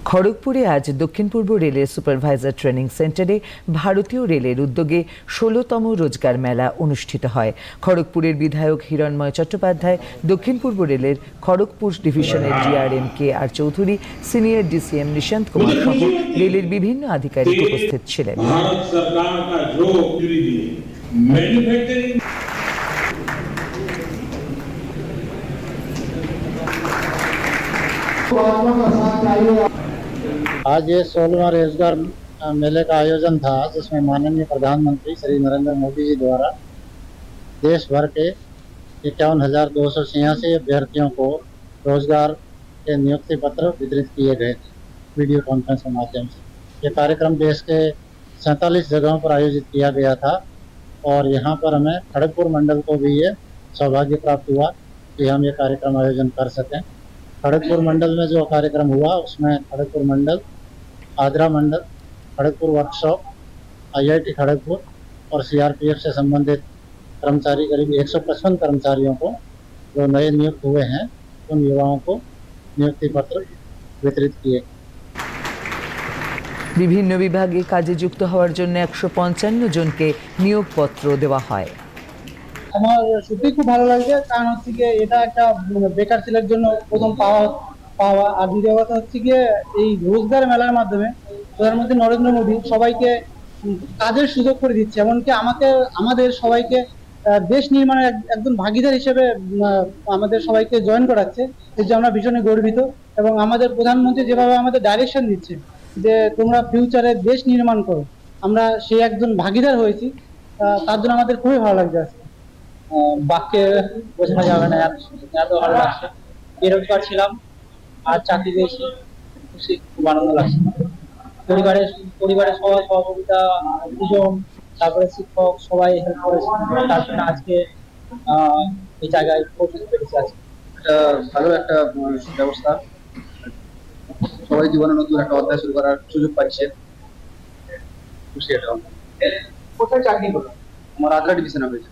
খড়গপুরে আজ দক্ষিণ পূর্ব রেলের সুপারভাইজার ট্রেনিং সেন্টারে ভারতীয় রেলের উদ্যোগে ষোলোতম রোজগার মেলা অনুষ্ঠিত হয় খড়গপুরের বিধায়ক হিরণময় চট্টোপাধ্যায় দক্ষিণ পূর্ব রেলের খড়গপুর ডিভিশনের DRM K R Chowdhury senior DCM Nishant Kumar সহ রেলের বিভিন্ন আধিকারিক উপস্থিত ছিলেন भारत सरकार का जो दी मैन्युफैक्चरिंग आज ये सोलहवा रोज़गार मेले का आयोजन था, जिसमें माननीय प्रधानमंत्री श्री नरेंद्र मोदी जी द्वारा देश भर के इक्यावन हज़ार दो सौ छियासी अभ्यर्थियों को रोज़गार के नियुक्ति पत्र वितरित किए गए थे, वीडियो कॉन्फ्रेंस के माध्यम से। ये कार्यक्रम देश के सैंतालीस जगहों पर आयोजित किया गया था और यहाँ पर हमें खड़गपुर मंडल को भी ये सौभाग्य प्राप्त हुआ कि हम ये कार्यक्रम आयोजन कर सकें। खड़गपुर मंडल में जो कार्यक्रम हुआ उसमें खड़गपुर मंडल आगरा मंडल खड़गपुर वर्कशॉप आईआईटी खड़गपुर और सीआरपीएफ से संबंधित कर्मचारी करीब एक कर्मचारियों को जो नए नियुक्त हुए हैं उन युवाओं को नियुक्ति पत्र वितरित किए বিভিন্ন বিভাগে কাজে যুক্ত হওয়ার জন্য একশো পঞ্চান্ন জনকে নিয়োগপত্র দেওয়া হয় আমার সত্যিই খুব ভালো লাগছে। কারণ হচ্ছে গিয়ে এটা একটা বেকার ছেলের জন্য প্রথম পাওয়া পাওয়া। আর দ্বিতীয় কথা হচ্ছে গিয়ে এই রোজগার মেলার মাধ্যমে প্রধানমন্ত্রী নরেন্দ্র মোদী সবাইকে কাজের সুযোগ করে দিচ্ছে। এমনকি আমাকে, আমাদের সবাইকে দেশ নির্মাণের একজন ভাগিদার হিসেবে আমাদের সবাইকে জয়েন করাচ্ছে। এর জন্য আমরা ভীষণই গর্বিত। এবং আমাদের প্রধানমন্ত্রী যেভাবে আমাদের ডাইরেকশন দিচ্ছে যে তোমরা ফিউচারে দেশ নির্মাণ করো, আমরা সেই একজন ভাগিদার হয়েছি। তার জন্য আমাদের খুবই ভালো লাগছে বাক্যে বোঝানো যাবে না এত এত ভালো লাগছে। বেরোজগার ছিলাম আর চাকরি পেয়েছি খুশি খুব আনন্দ লাগছে। পরিবারের পরিবারের সবাই সহযোগিতা দুজন তারপরে শিক্ষক সবাই হেল্প করেছে। তার জন্য আজকে আহ, এই জায়গায় পৌঁছতে পেরেছি আজকে। একটা ভালো একটা ব্যবস্থা। সবাই জীবনে নতুন একটা অধ্যায় শুরু করার সুযোগ পাচ্ছে খুশি এটা কোথায় চাকরি করো আমার আদ্রা ডিভিশনে হয়েছে।